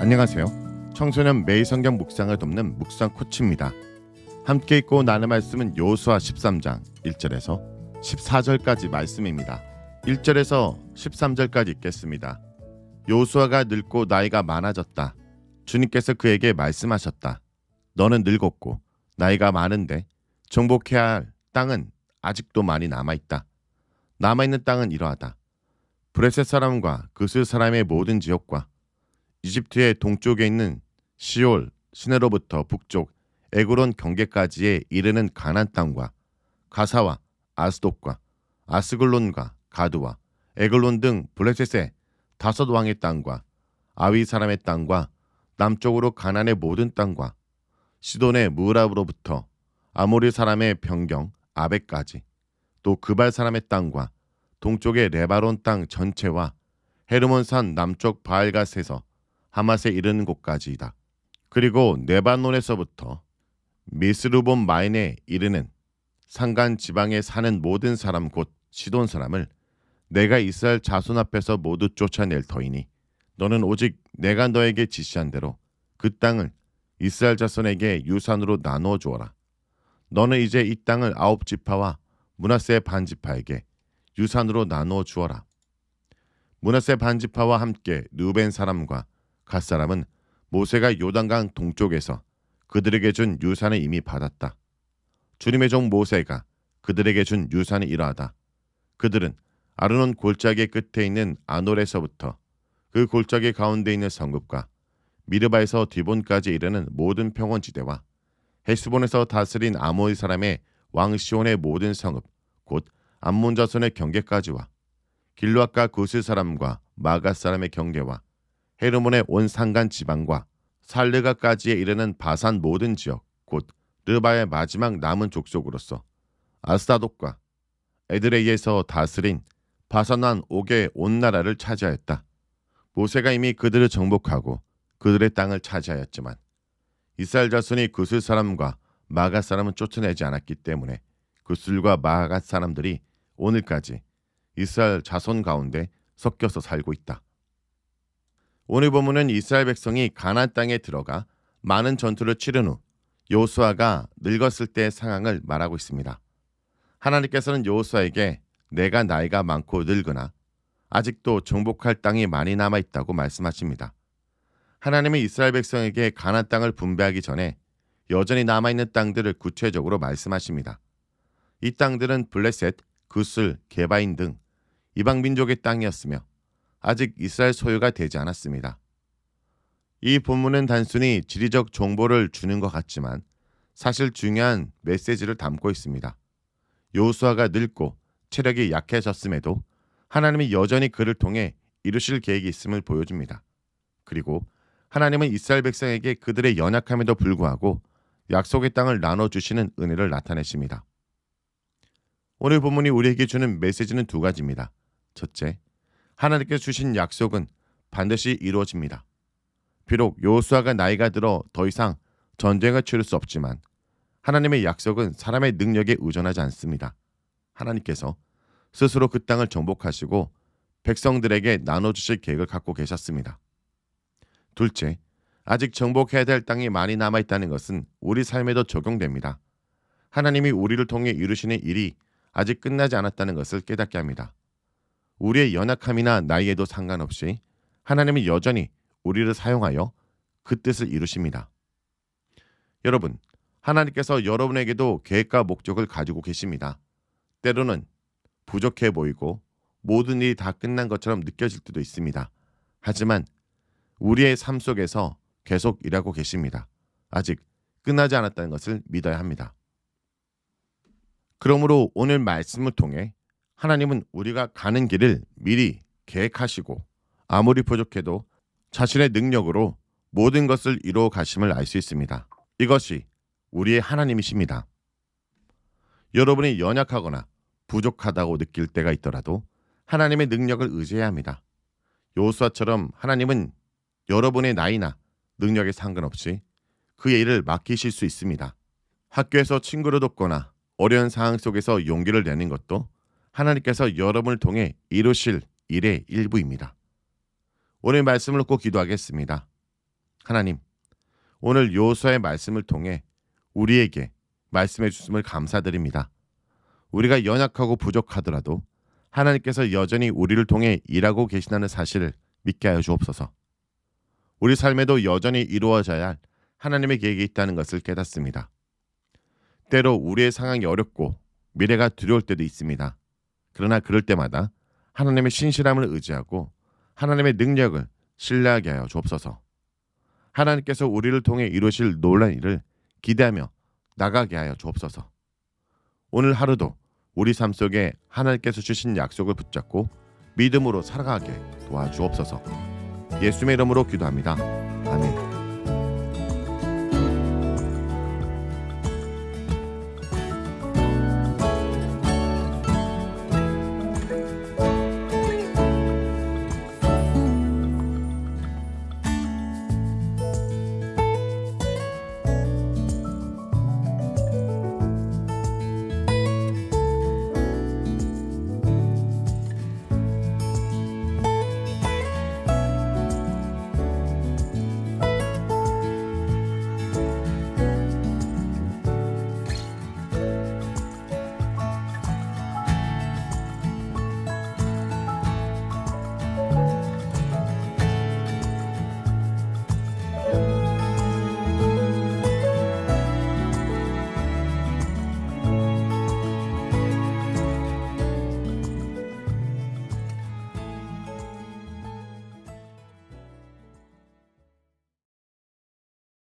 안녕하세요. 청소년 매일 성경 묵상을 돕는 묵상 코치입니다. 함께 읽고 나눌 말씀은 요수아 13장 1절에서 14절까지 말씀입니다. 1절에서 13절까지 읽겠습니다. 요수아가 늙고 나이가 많아졌다. 주님께서 그에게 말씀하셨다. 너는 늙었고 나이가 많은데 정복해야 할 땅은 아직도 많이 남아 있다. 남아 있는 땅은 이러하다. 브레셋 사람과 그스 사람의 모든 지역과 이집트의 동쪽에 있는 시올 시내로부터 북쪽 에그론 경계까지에 이르는 가난 땅과 가사와 아스돗과 아스글론과 가드와 에글론 등 블레셋의 다섯 왕의 땅과 아위 사람의 땅과 남쪽으로 가난의 모든 땅과 시돈의 무랍으로부터 아모리 사람의 변경 아베까지 또 그발 사람의 땅과 동쪽의 레바론 땅 전체와 헤르몬산 남쪽 바알갓에서 하맛에 이르는 곳까지이다. 그리고 네바논에서부터 미스루본 마인에 이르는 산간 지방에 사는 모든 사람 곧 시돈 사람을 내가 이스라엘 자손 앞에서 모두 쫓아낼 터이니 너는 오직 내가 너에게 지시한 대로 그 땅을 이스라엘 자손에게 유산으로 나누어 주어라. 너는 이제 이 땅을 아홉 지파와 문하세 반지파에게 유산으로 나누어 주어라. 문하세 반지파와 함께 누벤 사람과 갓 사람은 모세가 요단강 동쪽에서 그들에게 준 유산을 이미 받았다. 주님의 종 모세가 그들에게 준 유산이 이러하다. 그들은 아르논 골짜기 끝에 있는 아놀에서부터 그 골짜기 가운데 있는 성읍과 미르바에서 디본까지 이르는 모든 평원지대와 헤스본에서 다스린 아모리 사람의 왕 시온의 모든 성읍 곧 암몬 자손의 경계까지와 길루아카 구스 사람과 마가 사람의 경계와 헤르몬의 온 산간 지방과 살르가까지에 이르는 바산 모든 지역 곧 르바의 마지막 남은 족속으로서 아스다독과 에드레이에서 다스린 바산한 옥의 온 나라를 차지하였다. 모세가 이미 그들을 정복하고 그들의 땅을 차지하였지만 이스라엘 자손이 구슬 사람과 마가 사람은 쫓아내지 않았기 때문에 구슬과 마가 사람들이 오늘까지 이스라엘 자손 가운데 섞여서 살고 있다. 오늘 본문은 이스라엘 백성이 가나안 땅에 들어가 많은 전투를 치른 후 요수아가 늙었을 때의 상황을 말하고 있습니다. 하나님께서는 요수아에게 내가 나이가 많고 늙으나 아직도 정복할 땅이 많이 남아 있다고 말씀하십니다. 하나님이 이스라엘 백성에게 가나안 땅을 분배하기 전에 여전히 남아 있는 땅들을 구체적으로 말씀하십니다. 이 땅들은 블레셋, 구슬, 게바인 등 이방 민족의 땅이었으며 아직 이스라엘 소유가 되지 않았습니다. 이 본문은 단순히 지리적 정보를 주는 것 같지만 사실 중요한 메시지를 담고 있습니다. 요수아가 늙고 체력이 약해졌음에도 하나님이 여전히 그를 통해 이루실 계획이 있음을 보여줍니다. 그리고 하나님은 이스라엘 백성에게 그들의 연약함에도 불구하고 약속의 땅을 나눠주시는 은혜를 나타내십니다. 오늘 본문이 우리에게 주는 메시지는 두 가지입니다. 첫째, 하나님께 주신 약속은 반드시 이루어집니다. 비록 요수아가 나이가 들어 더 이상 전쟁을 치를 수 없지만 하나님의 약속은 사람의 능력에 의존하지 않습니다. 하나님께서 스스로 그 땅을 정복하시고 백성들에게 나눠주실 계획을 갖고 계셨습니다. 둘째, 아직 정복해야 될 땅이 많이 남아있다는 것은 우리 삶에도 적용됩니다. 하나님이 우리를 통해 이루시는 일이 아직 끝나지 않았다는 것을 깨닫게 합니다. 우리의 연약함이나 나이에도 상관없이 하나님은 여전히 우리를 사용하여 그 뜻을 이루십니다. 여러분, 하나님께서 여러분에게도 계획과 목적을 가지고 계십니다. 때로는 부족해 보이고 모든 일이 다 끝난 것처럼 느껴질 때도 있습니다. 하지만 우리의 삶 속에서 계속 일하고 계십니다. 아직 끝나지 않았다는 것을 믿어야 합니다. 그러므로 오늘 말씀을 통해 하나님은 우리가 가는 길을 미리 계획하시고 아무리 부족해도 자신의 능력으로 모든 것을 이루어 가심을 알 수 있습니다. 이것이 우리의 하나님이십니다. 여러분이 연약하거나 부족하다고 느낄 때가 있더라도 하나님의 능력을 의지해야 합니다. 요수아처럼 하나님은 여러분의 나이나 능력에 상관없이 그의 일을 맡기실 수 있습니다. 학교에서 친구를 돕거나 어려운 상황 속에서 용기를 내는 것도 하나님께서 여러분을 통해 이루실 일의 일부입니다. 오늘 말씀을 꼭 기도하겠습니다. 하나님, 오늘 요수의 말씀을 통해 우리에게 말씀해 주심을 감사드립니다. 우리가 연약하고 부족하더라도 하나님께서 여전히 우리를 통해 일하고 계시다는 사실을 믿게 하여 주옵소서. 우리 삶에도 여전히 이루어져야 할 하나님의 계획이 있다는 것을 깨닫습니다. 때로 우리의 상황이 어렵고 미래가 두려울 때도 있습니다. 그러나 그럴 때마다 하나님의 신실함을 의지하고 하나님의 능력을 신뢰하게 하여 주옵소서. 하나님께서 우리를 통해 이루실 놀란 일을 기대하며 나가게 하여 주옵소서. 오늘 하루도 우리 삶 속에 하나님께서 주신 약속을 붙잡고 믿음으로 살아가게 도와주옵소서. 예수의 이름으로 기도합니다. 아멘.